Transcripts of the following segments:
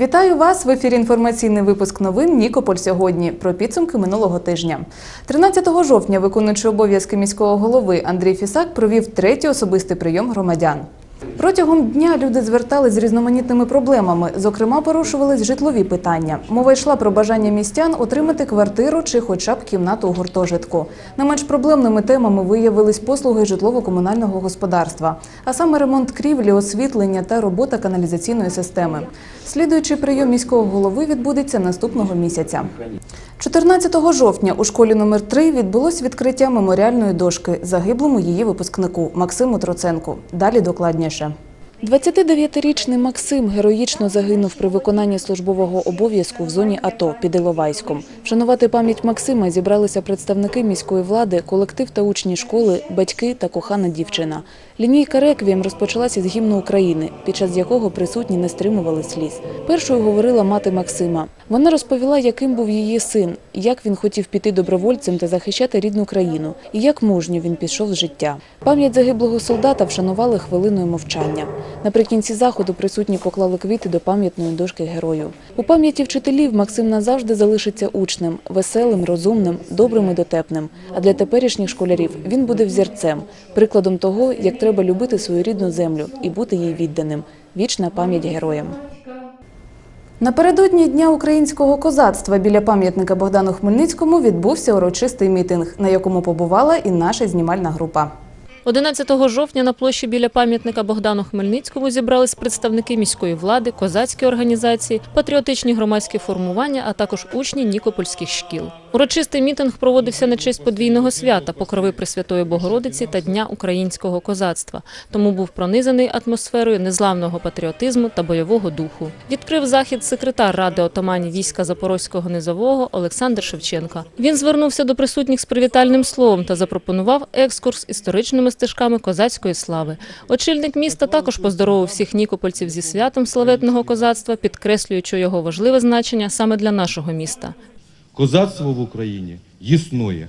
Вітаю вас в ефірі інформаційний випуск новин Нікополь сьогодні про підсумки минулого тижня. 13 жовтня виконуючий обов'язки міського голови Андрій Фісак провів третій особистий прийом громадян. Протягом дня люди звертались з різноманітними проблемами. Зокрема, порушувались житлові питання. Мова йшла про бажання містян отримати квартиру чи хоча б кімнату у гуртожитку. Не менш проблемними темами виявились послуги житлово-комунального господарства, а саме ремонт крівлі, освітлення та робота каналізаційної системи. Слідуючий прийом міського голови відбудеться наступного місяця. 14 жовтня у школі номер 3 відбулось відкриття меморіальної дошки загиблому її випускнику Максиму Троценку. Далі докладніше. 29-річний Максим героїчно загинув при виконанні службового обов'язку в зоні АТО під Іловайськом. Вшанувати пам'ять Максима зібралися представники міської влади, колектив та учні школи, батьки та кохана дівчина. Лінійка реквієм розпочалася з гімну України, під час якого присутні не стримували сліз. Першою говорила мати Максима. Вона розповіла, яким був її син, як він хотів піти добровольцем та захищати рідну країну, і як мужньо він пішов з життя. Пам'ять загиблого солдата вшанували хвилиною мовчання. Наприкінці заходу присутні поклали квіти до пам'ятної дошки герою. У пам'яті вчителів Максим назавжди залишиться учнем, веселим, розумним, добрим і дотепним. А для теперішніх школярів він буде взірцем, прикладом того, як треба любити свою рідну землю і бути їй відданим. Вічна пам'ять героям. Напередодні Дня українського козацтва біля пам'ятника Богдану Хмельницькому відбувся урочистий мітинг, на якому побувала і наша знімальна група. 11 жовтня на площі біля пам'ятника Богдану Хмельницькому зібрались представники міської влади, козацькі організації, патріотичні громадські формування, а також учні нікопольських шкіл. Урочистий мітинг проводився на честь подвійного свята покрови Пресвятої Богородиці та Дня українського козацтва, тому був пронизаний атмосферою незламного патріотизму та бойового духу. Відкрив захід секретар ради отаманів війська Запорозького низового Олександр Шевченка. Він звернувся до присутніх з привітальним словом та запропонував екскурс історичними стежками козацької слави. Очільник міста також поздоровив всіх нікопольців зі святом славетного козацтва, підкреслюючи його важливе значення саме для нашого міста. Козацтво в Україні існує,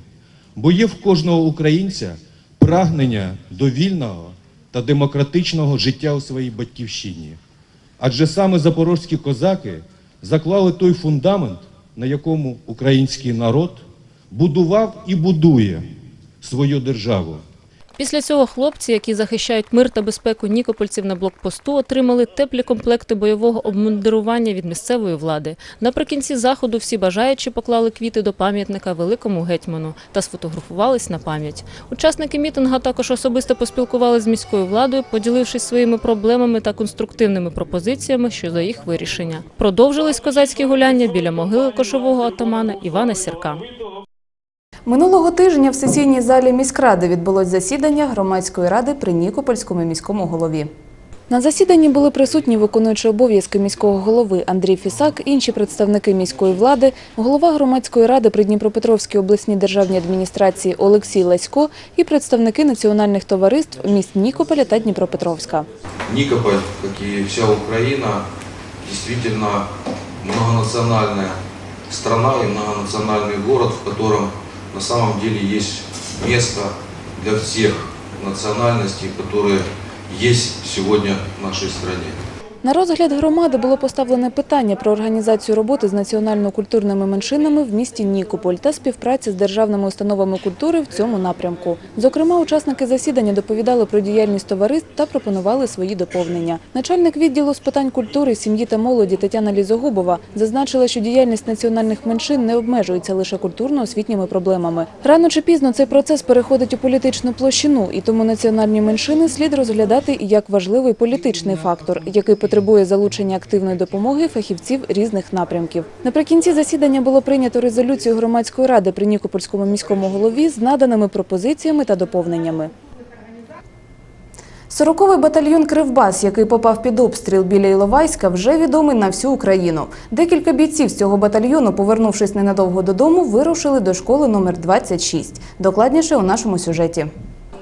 бо є в кожного українця прагнення до вільного та демократичного життя у своїй батьківщині. Адже саме запорозькі козаки заклали той фундамент, на якому український народ будував і будує свою державу. Після цього хлопці, які захищають мир та безпеку нікопольців на блокпосту, отримали теплі комплекти бойового обмундирування від місцевої влади. Наприкінці заходу всі бажаючі поклали квіти до пам'ятника великому гетьману та сфотографувались на пам'ять. Учасники мітинга також особисто поспілкувалися з міською владою, поділившись своїми проблемами та конструктивними пропозиціями щодо їх вирішення. Продовжились козацькі гуляння біля могили кошового атамана Івана Сірка. Минулого тижня в сесійній залі міськради відбулось засідання громадської ради при Нікопольському міському голові. На засіданні були присутні виконуючи обов'язки міського голови Андрій Фісак, інші представники міської влади, голова громадської ради при Дніпропетровській обласній державній адміністрації Олексій Ласько і представники національних товариств міст Нікополя та Дніпропетровська. Никополь, как и вся Украина, действительно многонациональная страна и многонациональный город, в котором на самом деле есть место для всех национальностей, которые есть сегодня в нашей стране. На розгляд громади було поставлене питання про організацію роботи з національно-культурними меншинами в місті Нікополь та співпраці з державними установами культури в цьому напрямку. Зокрема, учасники засідання доповідали про діяльність товариств та пропонували свої доповнення. Начальник відділу з питань культури, сім'ї та молоді Тетяна Лізогубова зазначила, що діяльність національних меншин не обмежується лише культурно-освітніми проблемами. Рано чи пізно цей процес переходить у політичну площину, і тому національні меншини слід розглядати як важливий політичний фактор, який потребує залучення активної допомоги фахівців різних напрямків. Наприкінці засідання було прийнято резолюцію громадської ради при Нікопольському міському голові з наданими пропозиціями та доповненнями. Сороковий батальйон Кривбас, який попав під обстріл біля Іловайська, вже відомий на всю Україну. Декілька бійців з цього батальйону, повернувшись ненадовго додому, вирушили до школи номер 26. Докладніше у нашому сюжеті.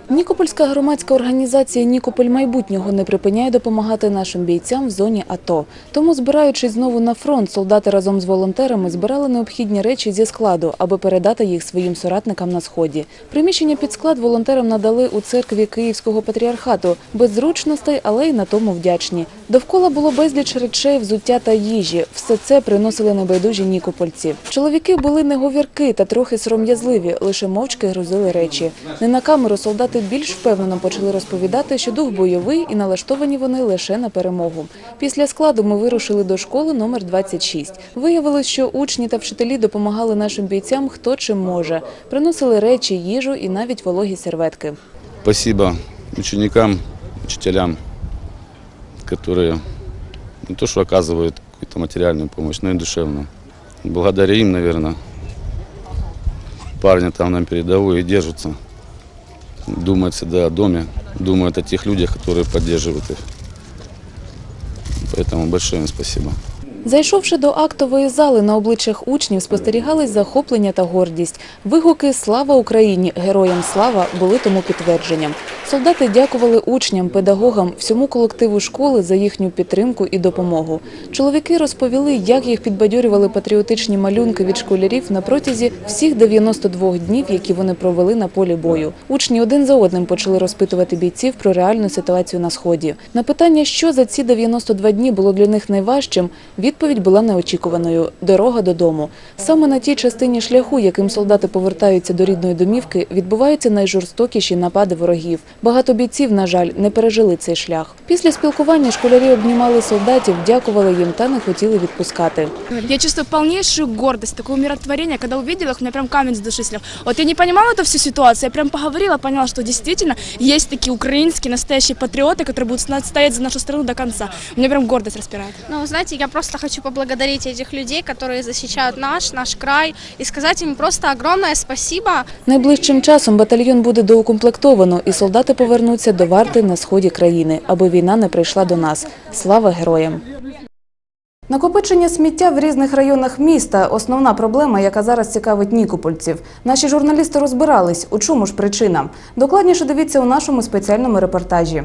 Нікопольська громадська організація Нікополь майбутнього не припиняє допомагати нашим бійцям в зоні АТО. Тому, збираючись знову на фронт, солдати разом з волонтерами збирали необхідні речі зі складу, аби передати їх своїм соратникам на сході. Приміщення під склад волонтерам надали у церкві Київського патріархату без зручностей, але й на тому вдячні. Довкола було безліч речей, взуття та їжі. Все це приносили небайдужі нікопольці. Чоловіки були неговірки та трохи сором'язливі, лише мовчки грузили речі. Не на камеру солдати більш впевнено почали розповідати, що дух бойовий і налаштовані вони лише на перемогу. Після складу ми вирушили до школи номер 26. Виявилось, що учні та вчителі допомагали нашим бійцям хто чим може. Приносили речі, їжу і навіть вологі серветки. Спасибо ученикам, учителям, которые не то что оказывают какую-то материальную помощь, но и. Благодаря им, наверное, парни там на передовой и держатся. Думают всегда о доме, думают о тех людях, которые поддерживают их. Поэтому большое им спасибо. Зайшовши до актової зали, на обличчях учнів спостерігались захоплення та гордість. Вигуки «Слава Україні! Героям слава!» були тому підтвердженням. Солдати дякували учням, педагогам, всьому колективу школи за їхню підтримку і допомогу. Чоловіки розповіли, як їх підбадьорювали патріотичні малюнки від школярів на протязі всіх 92 днів, які вони провели на полі бою. Учні один за одним почали розпитувати бійців про реальну ситуацію на сході. На питання, що за ці 92 дні було для них найважчим, відповідь була неочікуваною – дорога додому. Саме на тій частині шляху, яким солдати повертаються до рідної домівки, відбуваються найжорстокіші напади ворогів. Багато бійців, на жаль, не пережили цей шлях. Після спілкування школярі обнімали солдатів, дякували їм та не хотіли відпускати. Я чувствую полнейшую гордость, такое умиротворение. Когда увидела их, у меня прям камень с души снял. Вот я не понимала эту всю ситуацию, я прям поговорила, поняла, что действительно есть такие украинские настоящие патриоты, которые будут сна- стоять за нашу страну до конца. Меня прям гордость распирает. Ну, вы знаете, я просто хочу поблагодарить этих людей, которые защищают наш, наш край, и сказать им просто огромное спасибо. Найближчим часом батальйон буде доукомплектовано, і солдати повернуться до варти на сході країни, аби війна не прийшла до нас. Слава героям! Накопичення сміття в різних районах міста – основна проблема, яка зараз цікавить нікопольців. Наші журналісти розбирались, у чому ж причина. Докладніше дивіться у нашому спеціальному репортажі.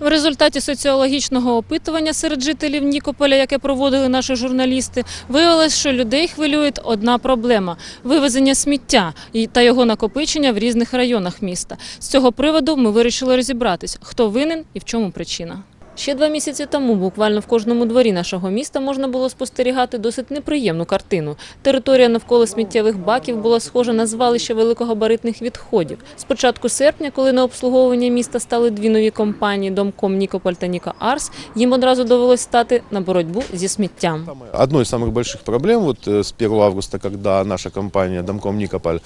В результаті соціологічного опитування серед жителів Нікополя, яке проводили наші журналісти, виявилось, що людей хвилює одна проблема вивезення сміття та його накопичення в різних районах міста. З цього приводу ми вирішили розібратись, хто винен і в чому причина. Ще два місяці тому буквально в кожному дворі нашого міста можна було спостерігати досить неприємну картину. Територія навколо сміттєвих баків була схожа на звалище великогабаритних відходів. З початку серпня, коли на обслуговування міста стали дві нові компанії Домком Нікополь та Ніка Арс, їм одразу довелось стати на боротьбу зі сміттям. Одной из самых больших проблем вот э, с 1 августа, когда наша компания Домком Никополь э,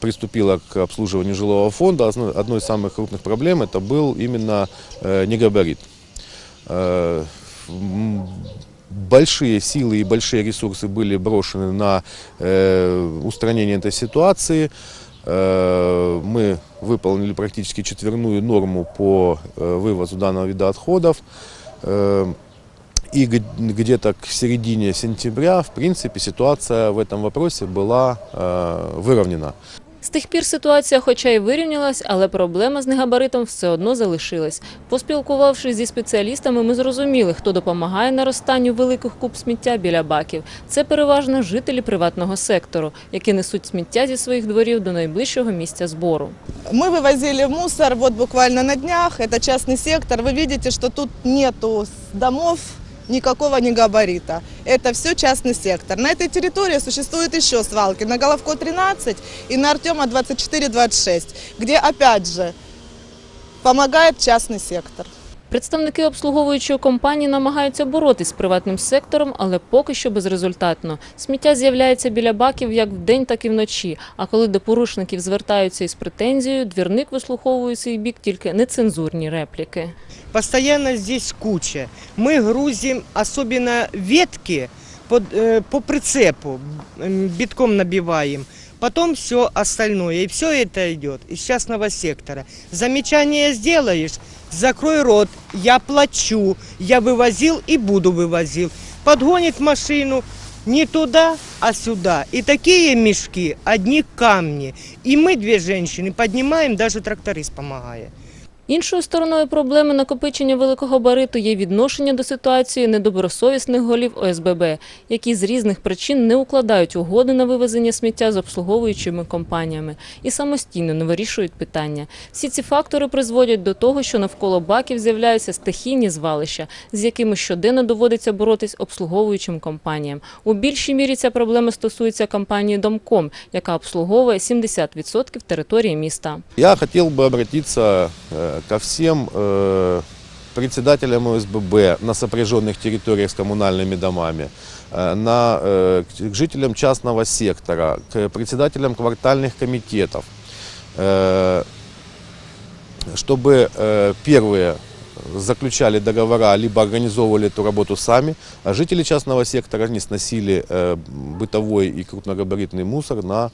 приступила к обслуживанию жилого фонда, одно- одной из самых крупных проблем это был именно э, негабарит. Э, Большие силы и большие ресурсы были брошены на э, устранение этой ситуации. Э, Мы выполнили практически четверную норму по э, вывозу данного вида отходов. Э, И г- где-то к середине сентября, в принципе, ситуация в этом вопросе была э, выровнена. З тих пір ситуація, хоча й вирівнялась, але проблема з негабаритом все одно залишилась. Поспілкувавшись зі спеціалістами, ми зрозуміли, хто допомагає наростанню великих куб сміття біля баків. Це переважно жителі приватного сектору, які несуть сміття зі своїх дворів до найближчого місця збору. Мы вывозили мусор вот буквально на днях. Это частный сектор. Вы видите, что тут нету с домов никакого не габарита. Это все частный сектор. На этой территории существуют еще свалки. На Головко 13 и на Артема 24-26, где опять же помогает частный сектор. Представники обслуговуючої компанії намагаються боротись з приватним сектором, але поки що безрезультатно. Сміття з'являється біля баків як вдень, так і вночі. А коли до порушників звертаються із претензією, двірник вислуховує свій бік тільки нецензурні репліки. Постоянно здесь куча. Мы грузим особенно ветки под, э, по прицепу, м, битком набиваем Потом все остальное. И все это идет из частного сектора. Замечание сделаешь, закрой рот, я плачу, я вывозил и буду вывозил. Подгонит машину не туда, а сюда. И такие мешки, одни камни. И мы, две женщины, поднимаем, даже тракторист помогает. Іншою стороною проблеми накопичення великого бариту є відношення до ситуації недобросовісних голів ОСББ, які з різних причин не укладають угоди на вивезення сміття з обслуговуючими компаніями і самостійно не вирішують питання. Всі ці фактори призводять до того, що навколо баків з'являються стихійні звалища, з якими щоденно доводиться боротись обслуговуючим компаніям. У більшій мірі ця проблема стосується компанії Домком, яка обслуговує 70% території міста. Я бы обратиться э, ко всем э, председателям ОСББ на сопряженных территориях с коммунальными домами, э, на, э, к жителям частного сектора, к председателям квартальных комитетов, чтобы первые заключали договора, либо организовывали эту работу сами, а жители частного сектора не сносили бытовой и крупногабаритный мусор на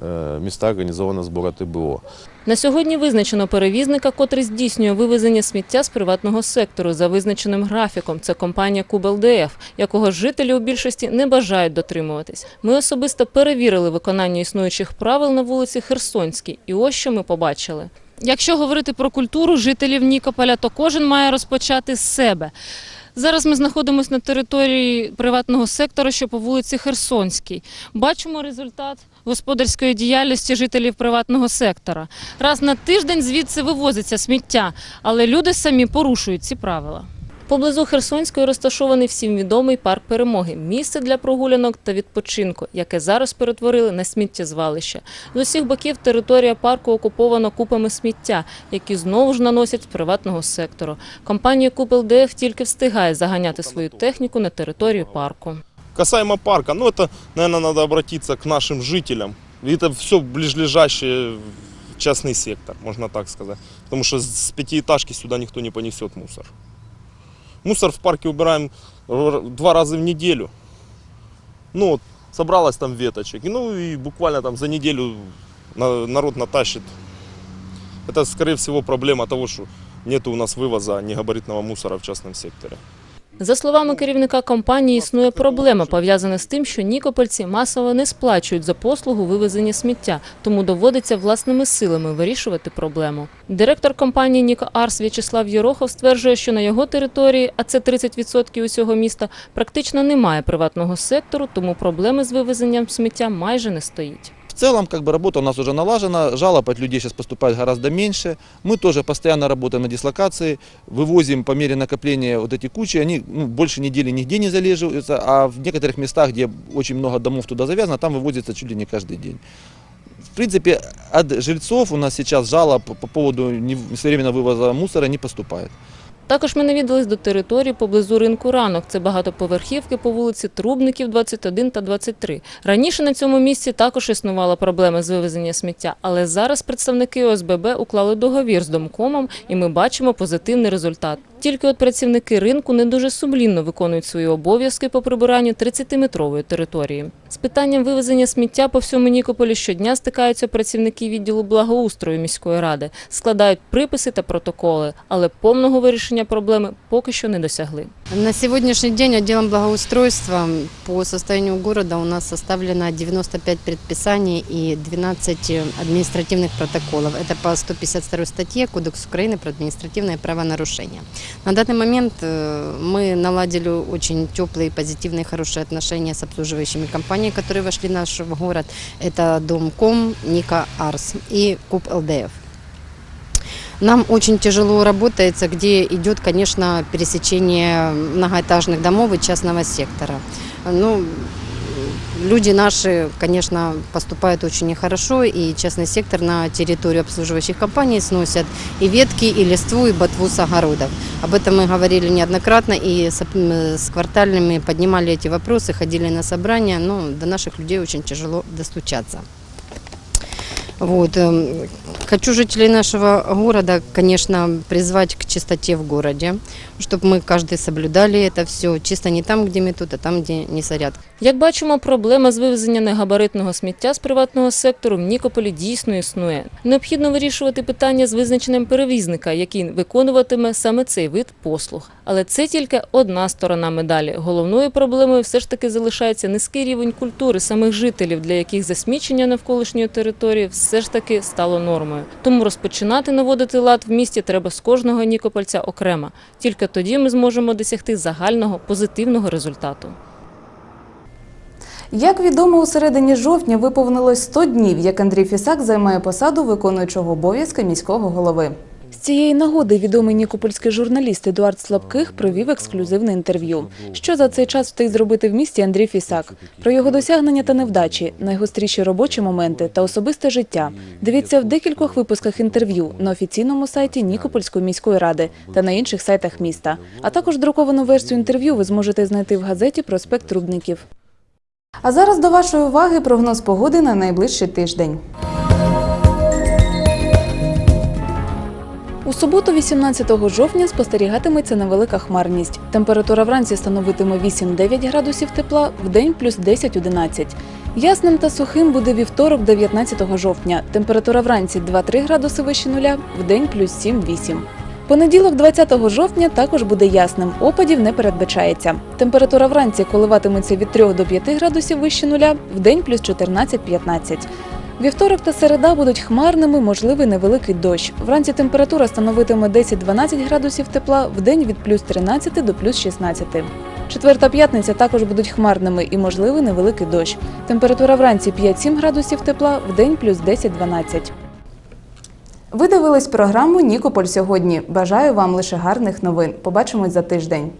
э, места организованного сбора ТБО. На сьогодні визначено перевізника, котрий здійснює вивезення сміття з приватного сектору за визначеним графіком. Це компанія КУБЛДФ, якого жителі у більшості не бажають дотримуватись. Ми особисто перевірили виконання існуючих правил на вулиці Херсонській, і ось що ми побачили. Якщо говорити про культуру жителів Нікополя, то кожен має розпочати з себе. Зараз ми знаходимося на території приватного сектора, що по вулиці Херсонській. Бачимо результат господарської діяльності жителів приватного сектора. Раз на тиждень звідси вивозиться сміття, але люди самі порушують ці правила. Поблизу Херсонської розташований всім відомий парк перемоги місце для прогулянок та відпочинку, яке зараз перетворили на сміттєзвалище. З усіх боків територія парку окупована купами сміття, які знову ж наносять з приватного сектору. Компанія КУПЛДФ тільки встигає заганяти свою техніку на територію парку. Касаемо парка, ну это, наверное, надо обратиться к нашим жителям. Это все ближайший частный сектор, можно так сказать. Потому что с пятиэтажки сюда никто не понесет мусор. Мусор в парке убираем два раза в неделю. Ну, вот, собралось там веточек. Ну и буквально там за неделю на- народ натащит. Это, скорее всего, проблема того, что нет у нас вывоза негабаритного мусора в частном секторе. За словами керівника компанії, існує проблема, пов'язана з тим, що нікопольці масово не сплачують за послугу вивезення сміття, тому доводиться власними силами вирішувати проблему. Директор компанії Ніко Арс В'ячеслав Єрохов стверджує, що на його території, а це 30% усього міста, практично немає приватного сектору, тому проблеми з вивезенням сміття майже не стоїть. В целом, как бы работа у нас уже налажена, жалоб от людей сейчас поступает гораздо меньше. Мы тоже постоянно работаем на дислокации, вывозим по мере накопления вот эти кучи, они ну, больше недели нигде не залеживаются, а в некоторых местах, где очень много домов туда завязано, там вывозится чуть ли не каждый день. В принципе, от жильцов у нас сейчас жалоб по поводу несвоевременного вывоза мусора не поступает. Також ми навідались до території поблизу ринку ранок. Це багатоповерхівки по вулиці Трубників, 21 та 23. Раніше на цьому місці також існувала проблема з вивезення сміття, але зараз представники ОСББ уклали договір з домкомом, і ми бачимо позитивний результат. Тільки от працівники ринку не дуже сумлінно виконують свої обов'язки по прибиранню 30-метрової території. З питанням вивезення сміття по всьому Нікополі щодня стикаються працівники відділу благоустрою міської ради, складають приписи та протоколи, але повного вирішення проблеми поки що не досягли. На сегодняшний день отделом благоустройства по состоянию города у нас составлено 95 предписаний и 12 административных протоколов. Это по 152 статье Кодекс Украины про административное правонарушение. На данный момент э, мы наладили очень теплые, позитивные, хорошие отношения с обслуживающими компаниями, которые вошли в наш город. Это Домком, Ника Арс и Куб ЛДФ. Нам очень тяжело работается, где идет, конечно, пересечение многоэтажных домов и частного сектора. Ну, люди наши, конечно, поступают очень нехорошо, и частный сектор на территорию обслуживающих компаний сносят и ветки, и листву, и ботву с огородов. Об этом мы говорили неоднократно, и с, с квартальными поднимали эти вопросы, ходили на собрания, но до наших людей очень тяжело достучаться. Вот. эм, Хочу жителей нашего города, конечно, призвать к чистоте в городе, чтобы мы каждый соблюдали это все. Чисто не там, где метут, а там, где не сорят. Як бачимо, проблема з вивезення негабаритного сміття з приватного сектору в Нікополі дійсно існує. Необхідно вирішувати питання з визначенням перевізника, який виконуватиме саме цей вид послуг. Але це тільки одна сторона медалі. Головною проблемою все ж таки залишається низький рівень культури самих жителів, для яких засмічення навколишньої території все ж таки стало нормою. проблемою. Тому розпочинати наводити лад в місті треба з кожного нікопольця окремо. Тільки тоді ми зможемо досягти загального позитивного результату. Як відомо, у середині жовтня виповнилось 100 днів, як Андрій Фісак займає посаду виконуючого обов'язки міського голови. Цієї нагоди відомий нікопольський журналіст Едуард Слабких провів ексклюзивне інтерв'ю. Що за цей час встиг зробити в місті Андрій Фісак? Про його досягнення та невдачі, найгостріші робочі моменти та особисте життя. Дивіться в декількох випусках інтерв'ю на офіційному сайті Нікопольської міської ради та на інших сайтах міста. А також друковану версію інтерв'ю ви зможете знайти в газеті Проспект Рубників. А зараз до вашої уваги прогноз погоди на найближчий тиждень. Суботу, 18 жовтня, спостерігатиметься невелика хмарність. Температура вранці становитиме 8-9 градусів тепла, вдень плюс 10-11. Ясним та сухим буде вівторок, 19 жовтня. Температура вранці 2-3 градуси вище нуля, вдень плюс 7-8. Понеділок, 20 жовтня, також буде ясним. Опадів не передбачається. Температура вранці коливатиметься від 3 до 5 градусів вище нуля, вдень плюс 14-15. Вівторок та середа будуть хмарними, можливий невеликий дощ. Вранці температура становитиме 10-12 градусів тепла, вдень від плюс 13 до плюс 16. Четверта п'ятниця також будуть хмарними і можливий невеликий дощ. Температура вранці 5-7 градусів тепла, вдень плюс 10-12. Ви дивились програму Нікополь сьогодні. Бажаю вам лише гарних новин. Побачимось за тиждень.